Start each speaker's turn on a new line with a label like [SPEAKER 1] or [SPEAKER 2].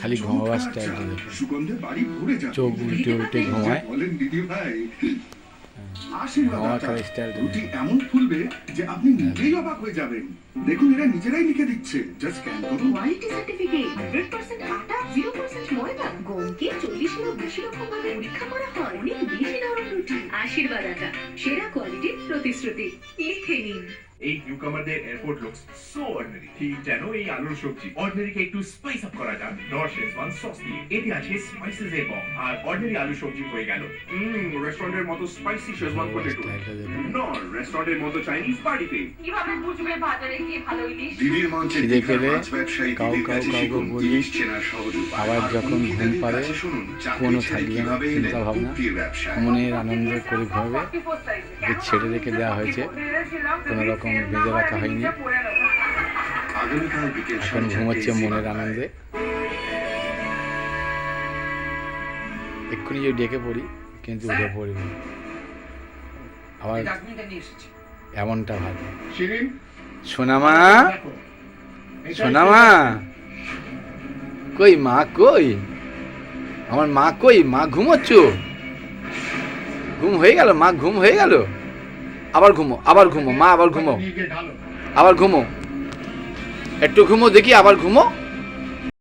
[SPEAKER 1] খালি ঘুমাবার স্টাইলটা দেখো
[SPEAKER 2] সুগন্ধে বাড়ি ভরে যাবে
[SPEAKER 1] চোখ উল্টে উল্টে ঘুমায়
[SPEAKER 2] রুটি এমন ফুলবে যে আপনি নিজেই অবাক হয়ে যাবেন। দেখুন এরা নিজেরাই লিখে দিচ্ছে। জাস্ট স্ক্যান করুন।
[SPEAKER 3] কোয়ালিটি সার্টিফিকেট হান্ড্রেড পার্সেন্ট আটা জিরো পার্সেন্ট ময়দা। গমকে চল্লিশেরও বেশি রকম ভাবে পরীক্ষা করা হয়। অনেক বেশি নরম রুটি। আশীর্বাদ আটা সেরা কোয়ালিটির প্রতিশ্রুতি লিখে নিন
[SPEAKER 4] এই নিউকামারদের এয়ারপোর্ট লুকস সো অর্ডিনারি ঠিক যেন এই আলুর সবজি। অর্ডিনারিকে একটু স্পাইস আপ করা যাক। নর শেজওয়ান সস দিয়ে এতে আছে স্পাইসেস এর বম আর অর্ডিনারি আলু সবজি হয়ে গেল। হুম রেস্টুরেন্টের মতো স্পাইসি শেজওয়ান পটেটো নর রেস্টুরেন্টের মতো চাইনিজ পার্টি পেয়ে
[SPEAKER 5] কীভাবে বুঝবে বাজারে কি ভালো ইলিশ?
[SPEAKER 2] দিদির মঞ্চে দেখে ব্যবসায়ী
[SPEAKER 1] কাউ কাউ কাউকে
[SPEAKER 2] শিখুন
[SPEAKER 1] বলি,
[SPEAKER 2] ইলিশ চেনার সহজ উপায়।
[SPEAKER 1] আবার যখন ঘুম
[SPEAKER 2] চাকরি
[SPEAKER 1] কোনো থাকবে না
[SPEAKER 2] কীভাবে
[SPEAKER 1] চিন্তা ভাবনা। মনের আনন্দ করে ঘুমাবে। ওকে ছেড়ে রেখে দেওয়া হয়েছে। কোনো রকম বেঁধে রাখা হয়নি। এখন ঘুমাচ্ছে মনের আনন্দে। এক্ষুনি যদি ডেকে পড়ি কিন্তু উঠে পড়ি আবার এমনটা ভালো সোনামা? সোনামা? কই মা কই? আমার মা কই? মা ঘুমোচ্ছ? ঘুম হয়ে গেল, মা, ঘুম হয়ে গেল। আবার ঘুমো আবার ঘুমো, মা, আবার ঘুমো। আবার ঘুমো। একটু ঘুমো দেখি, আবার ঘুমো।